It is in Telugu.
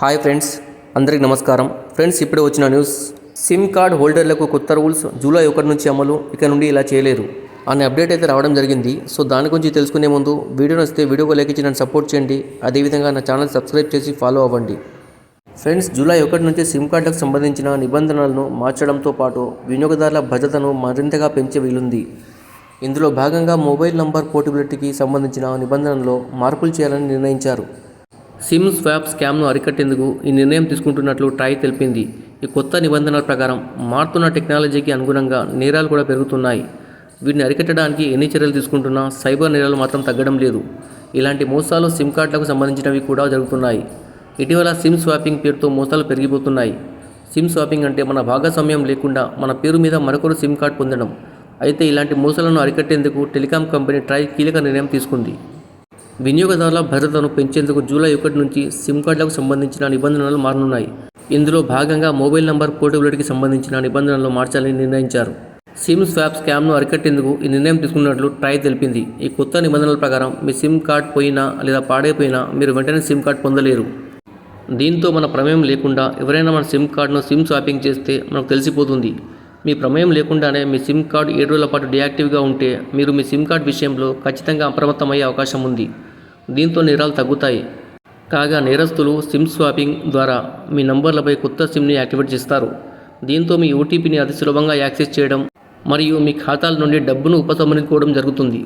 హాయ్ ఫ్రెండ్స్ అందరికీ నమస్కారం. ఫ్రెండ్స్ ఇప్పుడే వచ్చిన న్యూస్. సిమ్ కార్డ్ హోల్డర్లకు కొత్త రూల్స్ జూలై ఒకటి నుంచి అమలు ఇక నుండి ఇలా చేయలేరు అనే అప్డేట్ అయితే రావడం జరిగింది. సో దాని గురించి తెలుసుకునే ముందు వీడియో నచ్చితే వీడియోకి లైక్ ఇచ్చి నన్ను సపోర్ట్ చేయండి. అదేవిధంగా నా ఛానల్ సబ్స్క్రైబ్ చేసి ఫాలో అవ్వండి. ఫ్రెండ్స్ జూలై ఒకటి నుంచి సిమ్ కార్డులకు సంబంధించిన నిబంధనలను మార్చడంతో పాటు వినియోగదారుల భద్రతను మరింతగా పెంచే వీలుంది. ఇందులో భాగంగా మొబైల్ నంబర్ పోర్టబిలిటీకి సంబంధించిన నిబంధనల్లో మార్పులు చేయాలని నిర్ణయించారు. సిమ్ స్వాప్ స్కామ్ను అరికట్టేందుకు ఈ నిర్ణయం తీసుకుంటున్నట్లు ట్రాయ్ తెలిపింది. ఈ కొత్త నిబంధనల ప్రకారం మారుతున్న టెక్నాలజీకి అనుగుణంగా నేరాలు కూడా పెరుగుతున్నాయి. వీటిని అరికట్టడానికి ఎన్ని చర్యలు తీసుకుంటున్నా సైబర్ నేరాలు మాత్రం తగ్గడం లేదు. ఇలాంటి మోసాలు సిమ్ కార్డులకు సంబంధించినవి కూడా జరుగుతున్నాయి. ఇటీవల సిమ్ స్వాపింగ్ పేరుతో మోసాలు పెరిగిపోతున్నాయి. సిమ్ స్వాపింగ్ అంటే మన భాగస్వామ్యం లేకుండా మన పేరు మీద మరొకరు సిమ్ కార్డ్ పొందడం. అయితే ఇలాంటి మోసాలను అరికట్టేందుకు టెలికాం కంపెనీ ట్రై కీలక నిర్ణయం తీసుకుంది. వినియోగదారుల భద్రతను పెంచేందుకు జూలై ఒకటి నుంచి సిమ్ కార్డులకు సంబంధించిన నిబంధనలు మారనున్నాయి. ఇందులో భాగంగా మొబైల్ నంబర్ పోర్టబిలిటీకి సంబంధించిన నిబంధనలు మార్చాలని నిర్ణయించారు. సిమ్ స్వాప్ స్కామ్ను అరికట్టేందుకు ఈ నిర్ణయం తీసుకున్నట్లు ట్రై తెలిపింది. ఈ కొత్త నిబంధనల ప్రకారం మీ సిమ్ కార్డ్ పోయినా లేదా పాడైపోయినా మీరు వెంటనే సిమ్ కార్డ్ పొందలేరు. దీంతో మన ప్రమేయం లేకుండా ఎవరైనా మన సిమ్ కార్డును సిమ్ స్వాపింగ్ చేస్తే మనకు తెలిసిపోతుంది. మీ ప్రమేయం లేకుండానే మీ సిమ్ కార్డు ఏడు రోజుల పాటు డియాక్టివ్గా ఉంటే మీరు మీ సిమ్ కార్డ్ విషయంలో ఖచ్చితంగా అప్రమత్తమయ్యే అవకాశం ఉంది. దీంతో నేరాలు తగ్గుతాయి. కాగా నేరస్తులు సిమ్ స్వాపింగ్ ద్వారా మీ నంబర్లపై కొత్త సిమ్ని యాక్టివేట్ చేస్తారు. దీంతో మీ ఓటీపీని అతి సులభంగా యాక్సెస్ చేయడం మరియు మీ ఖాతాల నుండి డబ్బును ఉపసంహరించుకోవడం జరుగుతుంది.